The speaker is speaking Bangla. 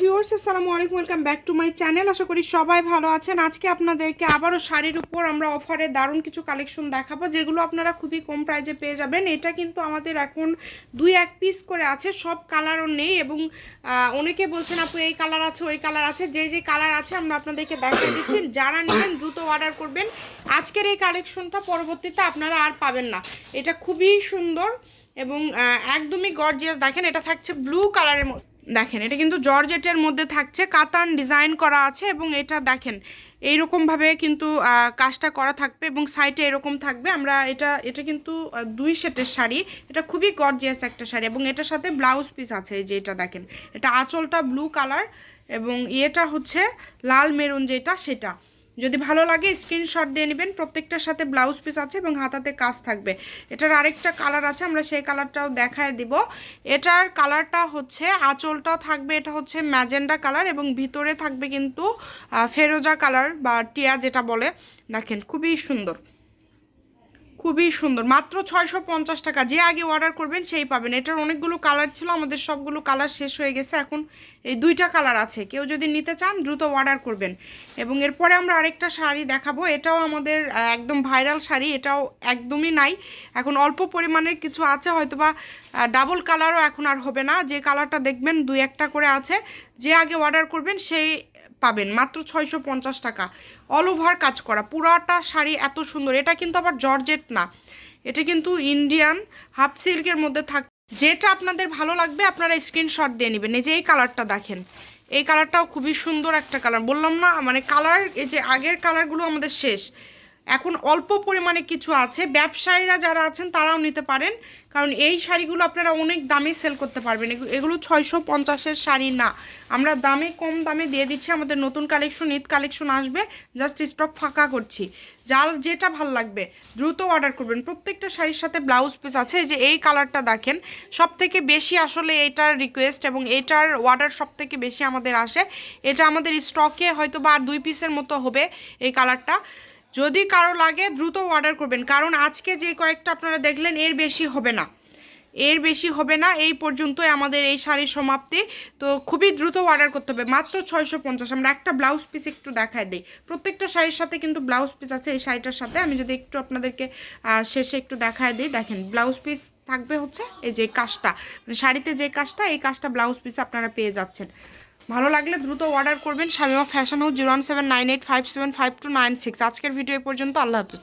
ভিউয়ার্স, আসসালামু আলাইকুম, welcome back to my channel. আশা করি সবাই ভালো আছেন। আজকে আপনাদেরকে আবারও শাড়ির উপর আমরা অফারে দারুণ কিছু কালেকশন দেখাবো, যেগুলো আপনারা খুবই কম প্রাইজে পেয়ে যাবেন। এটা কিন্তু আমাদের এখন দুই এক পিস করে আছে, সব কালারও নেই এবং অনেকে বলছেন, আপু, এই কালার আছে, ওই কালার আছে। যে যে কালার আছে, আমরা আপনাদেরকে দেখিয়ে দিচ্ছি। যারা নেবেন, দ্রুত অর্ডার করবেন। আজকের এই কালেকশনটা পরবর্তীতে আপনারা আর পাবেন না। এটা খুবই সুন্দর এবং একদমই গর্জিয়াস। দেখেন, এটা থাকছে ব্লু কালারের মধ্যে। দেখেন, এটা কিন্তু জর্জেটের মধ্যে থাকছে, কাতান ডিজাইন করা আছে এবং এটা দেখেন, এইরকমভাবে কিন্তু কাজটা করা থাকবে এবং সাইডে এরকম থাকবে। আমরা এটা এটা কিন্তু দুই সেটের শাড়ি, এটা খুবই গর্জিয়াস একটা শাড়ি এবং এটার সাথে ব্লাউজ পিস আছে, এই যে এটা দেখেন। এটা আঁচলটা ব্লু কালার এবং ইয়েটা হচ্ছে লাল মেরুন যেটা, সেটা। যদি ভালো লাগে স্ক্রিনশট দিয়ে নেবেন। প্রত্যেকটার সাথে ব্লাউজ পিস আছে এবং হাতাতে কাজ থাকবে। এটার আরেকটা কালার আছে, আমরা সেই কালারটাও দেখায় দিব। এটার কালারটা হচ্ছে, আঁচলটা থাকবে, এটা হচ্ছে ম্যাজেন্ডা কালার এবং ভিতরে থাকবে কিন্তু ফেরোজা কালার বা টিয়া যেটা বলে। দেখেন, খুবই সুন্দর। খুবই সুন্দর। মাত্র ছয়শো পঞ্চাশ টাকা। যে আগে অর্ডার করবেন সেই পাবেন। এটার অনেকগুলো কালার ছিল, আমাদের সবগুলো কালার শেষ হয়ে গেছে। এখন এই দুইটা কালার আছে। কেউ যদি নিতে চান, দ্রুত অর্ডার করবেন। এবং এরপরে আমরা আরেকটা শাড়ি দেখাবো। এটাও আমাদের একদম ভাইরাল শাড়ি। এটাও একদমই নাই। এখন অল্প পরিমাণের কিছু আছে। হয়তো বা ডাবল কালারও এখন আর হবে না। যে কালারটা দেখবেন, দুই একটা করে আছে। যে আগে অর্ডার করবেন, সেই পাবেন। মাত্র ছয়শো পঞ্চাশ টাকা। অল ওভার কাজ করা। পুরাটা শাড়ি এত সুন্দর। এটা কিন্তু আবার জর্জেট না। এটা কিন্তু ইন্ডিয়ান হাফ সিল্কের মধ্যে থাক যেটা আপনাদের ভালো লাগবে, আপনারা স্ক্রিনশট দিয়ে নেবেন। এই যে এই কালারটা দেখেন। এই কালারটাও খুবই সুন্দর একটা কালার বললাম না মানে কালার এই যে আগের কালারগুলো আমাদের শেষ। এখন অল্প পরিমাণে কিছু আছে। ব্যবসায়ীরা যারা আছেন, তারাও নিতে পারেন। কারণ এই শাড়িগুলো আপনারা অনেক দামে সেল করতে পারবেন। এগু- এগুলো ছয়শো পঞ্চাশের শাড়ি না। আমরা দামে কম দামে দিয়ে দিচ্ছি। আমাদের নতুন কালেকশন ঈদ কালেকশন আসবে। জাস্ট স্টক ফাঁকা করছি। যার যেটা ভালো লাগবে, দ্রুত অর্ডার করবেন। প্রত্যেকটা শাড়ির সাথে ব্লাউজ পিস আছে। যে এই কালারটা দেখেন সব থেকে বেশি আসলে এইটার রিকোয়েস্ট এবং এইটার অর্ডার সব থেকে বেশি আমাদের আসে। এটা আমাদের স্টকে হয়তো বা দুই পিসের মতো হবে এই কালারটা যদি কারও লাগে, দ্রুত অর্ডার করবেন। কারণ আজকে যে কয়েকটা আপনারা দেখলেন, এর বেশি হবে না। এর বেশি হবে না, এই পর্যন্তই আমাদের এই শাড়ির সমাপ্তি। তো খুবই দ্রুত অর্ডার করতে হবে। মাত্র ছয়শো পঞ্চাশ। আমরা একটা ব্লাউজ পিস একটু দেখায় দিই। প্রত্যেকটা শাড়ির সাথে কিন্তু ব্লাউজ পিস আছে এই শাড়িটার সাথে। আমি যদি একটু আপনাদেরকে শেষে একটু দেখায় দিই। দেখেন ব্লাউজ পিস থাকবে হচ্ছে এই যে কাজটা। মানে শাড়িতে যে কাজটা, এই কাজটা ব্লাউজ পিস আপনারা পেয়ে যাচ্ছেন। ভালো লাগলে দ্রুত অর্ডার করবেন। Shamima fashion house zero one seven nine eight five seven five two nine six আজকের ভিডিও পর্যন্ত, আল্লাহ হাফিজ।